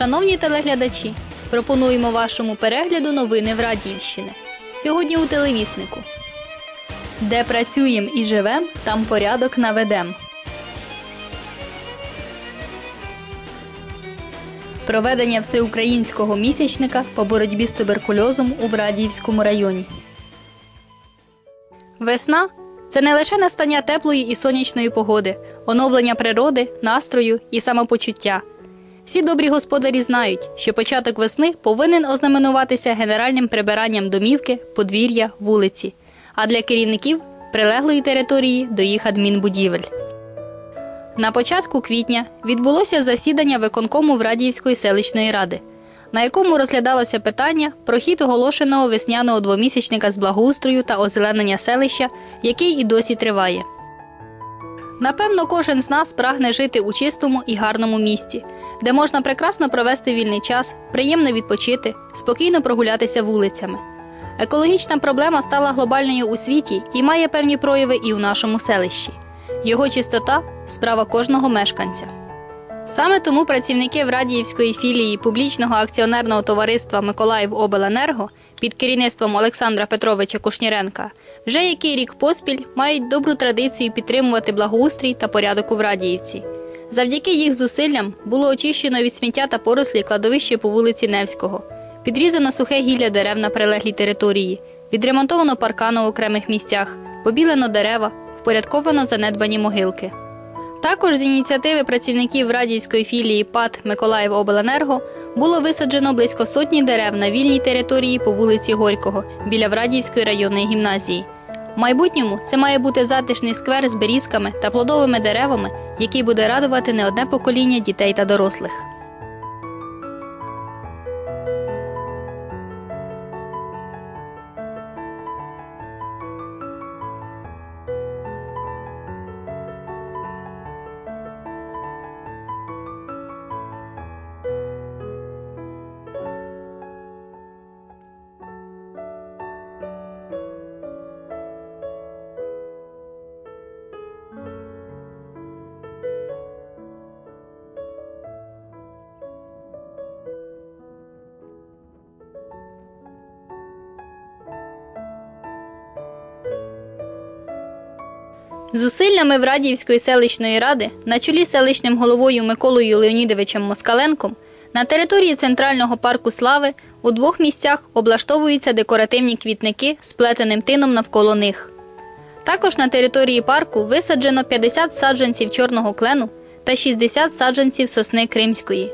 Шановні телеглядачі, пропонуємо вашому перегляду новини в Радіївщини. Сьогодні у телевіснику. Де працюєм і живем, там порядок наведем. Проведення всеукраїнського місячника по боротьбі з туберкульозом у Врадіївському районі. Весна це не лише настання теплої і сонячної погоди, оновлення природи, настрою і самопочуття. Всі добрі господарі знають, що початок весни повинен ознаменуватися генеральним прибиранням домівки, подвір'я, вулиці, а для керівників прилеглої території до їх адмінбудівель. На початку квітня відбулося засідання виконкому Врадіївської селищної ради, на якому розглядалося питання про хід оголошеного весняного двомісячника з благоустрою та озеленення селища, який і досі триває. Напевно, кожен з нас прагне жити у чистому і гарному місті, де можна прекрасно провести вільний час, приємно відпочити, спокійно прогулятися вулицями. Екологічна проблема стала глобальною у світі і має певні прояви і у нашому селищі. Його чистота справа кожного мешканця. Саме тому працівники Врадіївської філії публічного акціонерного товариства Миколаївобленерго під керівництвом Олександра Петровича Кушніренка вже який рік поспіль мають добру традицію підтримувати благоустрій та порядок у Врадіївці. Завдяки їх зусиллям було очищено від сміття та порослі кладовище по вулиці Невського, підрізано сухе гілля дерев на прилеглій території, відремонтовано паркан у окремих місцях, побілено дерева, впорядковано занедбані могилки. Також з ініціативи працівників радівської філії ПАТ Миколаївобленерго було висаджено близько сотні дерев на вільній території по вулиці Горького біля Врадіївської районної гімназії. В майбутньому це має бути затишний сквер з берізками та плодовими деревами, який буде радувати не одне покоління дітей та дорослих. Зусиллями Врадіївської селищної ради на чолі селищним головою Миколою Леонідовичем Москаленком на території Центрального парку Слави у двох місцях облаштовуються декоративні квітники з плетеним тином навколо них. Також на території парку висаджено 50 саджанців чорного клену та 60 саджанців сосни Кримської.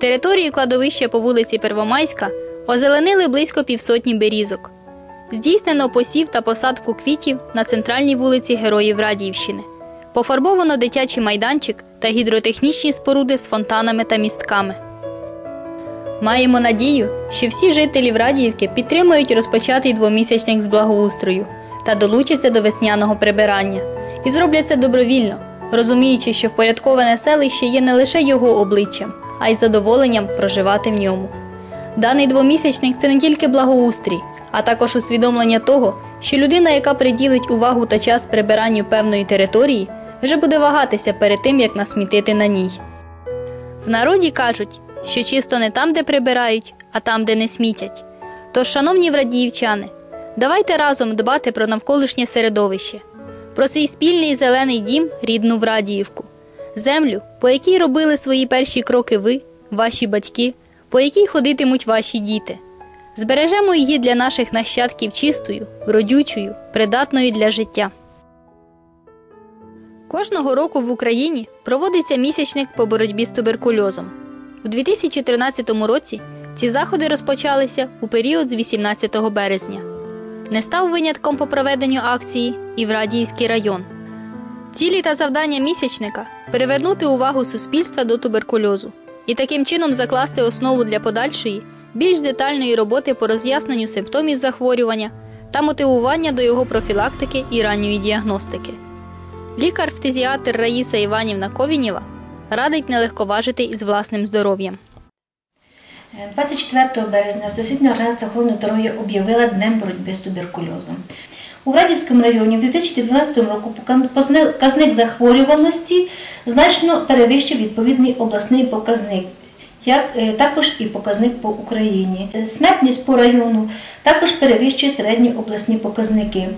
Територію кладовища по вулиці Первомайська озеленили близько півсотні берізок. Здійснено посів та посадку квітів на центральній вулиці Героїв Радіївщини. Пофарбовано дитячий майданчик та гідротехнічні споруди з фонтанами та містками. Маємо надію, що всі жителі Радіївки підтримують розпочатий двомісячник з благоустрою та долучаться до весняного прибирання і зроблять це добровільно, розуміючи, що впорядковане селище є не лише його обличчям, а й задоволенням проживати в ньому. Даний двомісячник це не тільки благоустрій, а також усвідомлення того, що людина, яка приділить увагу та час прибиранню певної території, вже буде вагатися перед тим, як насмітити на ній. В народі кажуть, що чисто не там, де прибирають, а там, де не смітять. Тож, шановні врадіївчани, давайте разом дбати про навколишнє середовище, про свій спільний зелений дім, рідну Врадіївку, землю, по якій робили свої перші кроки ви, ваші батьки, по якій ходитимуть ваші діти. Збережемо її для наших нащадків чистою, родючою, придатною для життя. Кожного року в Україні проводиться місячник по боротьбі з туберкульозом. У 2013 році ці заходи розпочалися у період з 18 березня. Не став винятком по проведенню акції і Врадіївський район. Цілі та завдання місячника привернути увагу суспільства до туберкульозу і таким чином закласти основу для подальшої більш детальної роботи по роз'ясненню симптомів захворювання та мотивування до його профілактики і ранньої діагностики. Лікар-фтизіатр Раїса Іванівна Ковінєва радить не легковажити із власним здоров'ям. 24 березня Всесвітня організація охорони здоров'я об'явила Днем боротьби з туберкульозом. У Радівському районі в 2012 року показник захворюваності значно перевищив відповідний обласний показник, як е, також і показник по Україні. Е, Смертність по району також перевищує середні обласні показники.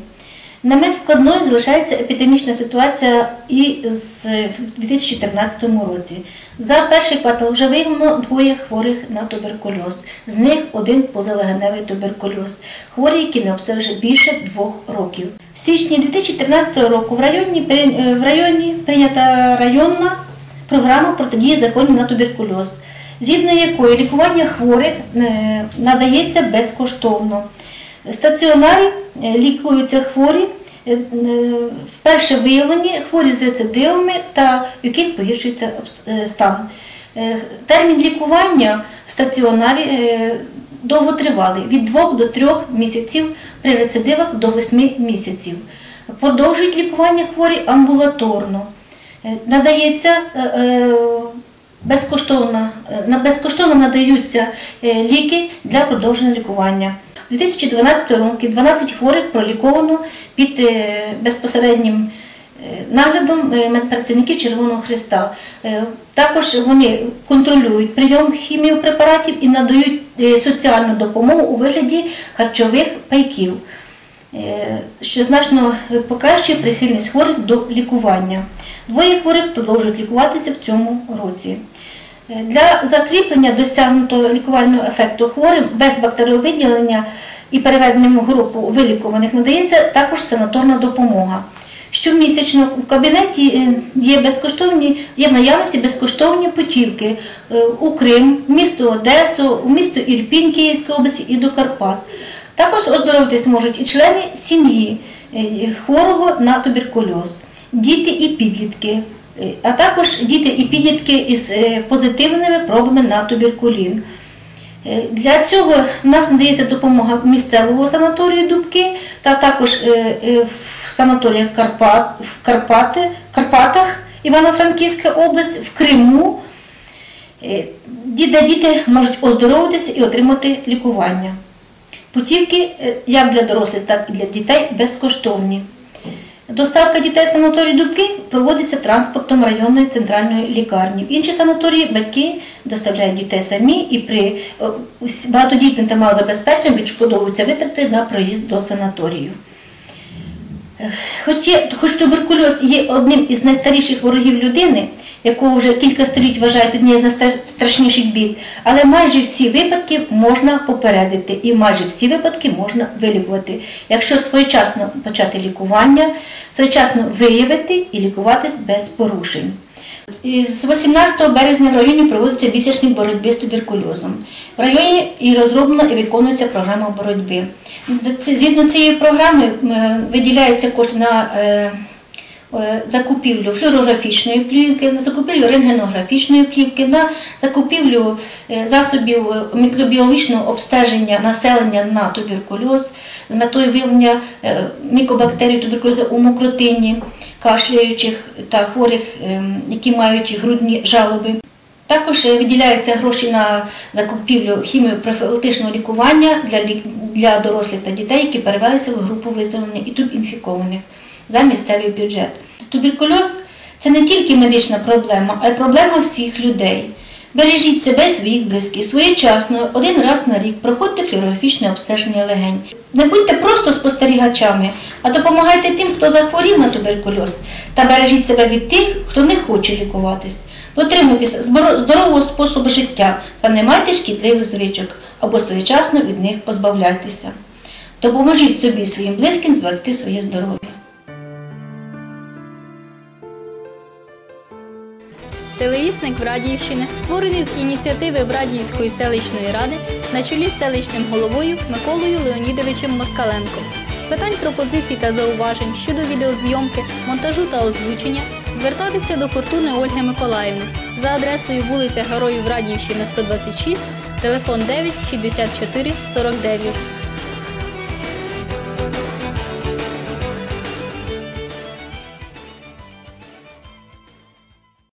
Не менш складною залишається епідемічна ситуація і з 2014 році. За перший квартал вже виявлено двоє хворих на туберкульоз. З них один позалегеневий туберкульоз. Хворі, які не обстежили більше двох років. В січні 2014 року в районі, е, в районі прийнята районна програма протидії законів на туберкульоз, згідно якої лікування хворих е, надається безкоштовно. Стаціонарі е, лікуються хворі, е, вперше виявлені хворі з рецидивами та в яких погіршується стан. Термін лікування в стаціонарі довготривалий від 2 до 3 місяців, при рецидивах до 8 місяців. Продовжують лікування хворі амбулаторно. Надається безкоштовно, е, на- безкоштовно надаються е, ліки для продовження лікування. У 2012 році 12 хворих проліковано під е, безпосереднім наглядом медпрацівників Червоного Христа. Також вони контролюють прийом хіміопрепаратів і надають соціальну допомогу у вигляді харчових пайків, що значно покращує прихильність хворих до лікування. Двоє хворих продовжують лікуватися в цьому році. Е, Для закріплення досягнутого лікувального ефекту хворим без бактеріовиділення і переведення в групу вилікуваних надається також санаторна допомога. Щомісячно в кабінеті е, є безкоштовні, є в наявності безкоштовні путівки е, у Крим, в місто Одесу, в місто Ірпінь Київської області і до Карпат. Також оздоровитись можуть і члени сім'ї хворого на туберкульоз, діти і підлітки, е, а також діти і підлітки із е, позитивними пробами на туберкулін. Е, Для цього в нас надається допомога місцевого санаторію Дубки та також в санаторіях Карпат, в Карпати, Карпатах, Івано-Франківська область, в Криму, де діти можуть оздоровитися і отримати лікування. Путівки як для дорослих, так і для дітей безкоштовні. Доставка дітей в санаторій Дубки проводиться транспортом районної центральної лікарні. В інші санаторії батьки доставляють дітей самі і при е, багатодітним та малозабезпеченим відшкодовуються витрати на проїзд до санаторію. Хоч, є- хоч туберкульоз є одним із найстаріших ворогів людини, якого вже кілька століть вважають однією з найстрашніших бід, але майже всі випадки можна попередити і майже всі випадки можна вилікувати, якщо своєчасно почати лікування, своєчасно виявити і лікуватись без порушень. З 18 березня в районі проводиться місячник боротьби з туберкульозом. В районі і розроблена і виконується програма боротьби. Згідно цієї програми виділяються кошти на е, е, закупівлю флюорографічної плівки, на закупівлю рентгенографічної плівки, на закупівлю е, засобів мікробіологічного обстеження населення на туберкульоз з метою виявлення мікобактерій туберкульозу у мокротині, кашляючих та хворих, ем, які мають грудні жалоби. Також е, виділяються гроші на закупівлю хіміопрофілактичного лікування для, для дорослих та дітей, які перевелися в групу виздоровлення і тубінфікованих за місцевий бюджет. Туберкульоз це не тільки медична проблема, а й проблема всіх людей. Бережіть себе своїх близьких своєчасно, один раз на рік проходьте флюорографічне обстеження легень. Не будьте просто спостерігачами, а допомагайте тим, хто захворів на туберкульоз, та бережіть себе від тих, хто не хоче лікуватись. Дотримуйтесь здорового способу життя та не майте шкідливих звичок або своєчасно від них позбавляйтеся. Допоможіть собі своїм близьким зберегти своє здоров'я. Телевісник Врадіївщини створений з ініціативи Врадіївської селищної ради на чолі з селищним головою Миколою Леонідовичем Москаленком. Питань пропозицій та зауважень щодо відеозйомки, монтажу та озвучення звертатися до Фортуни Ольги Миколаївни за адресою вулиця Героїв Радіївщини 126, телефон 9 64 49.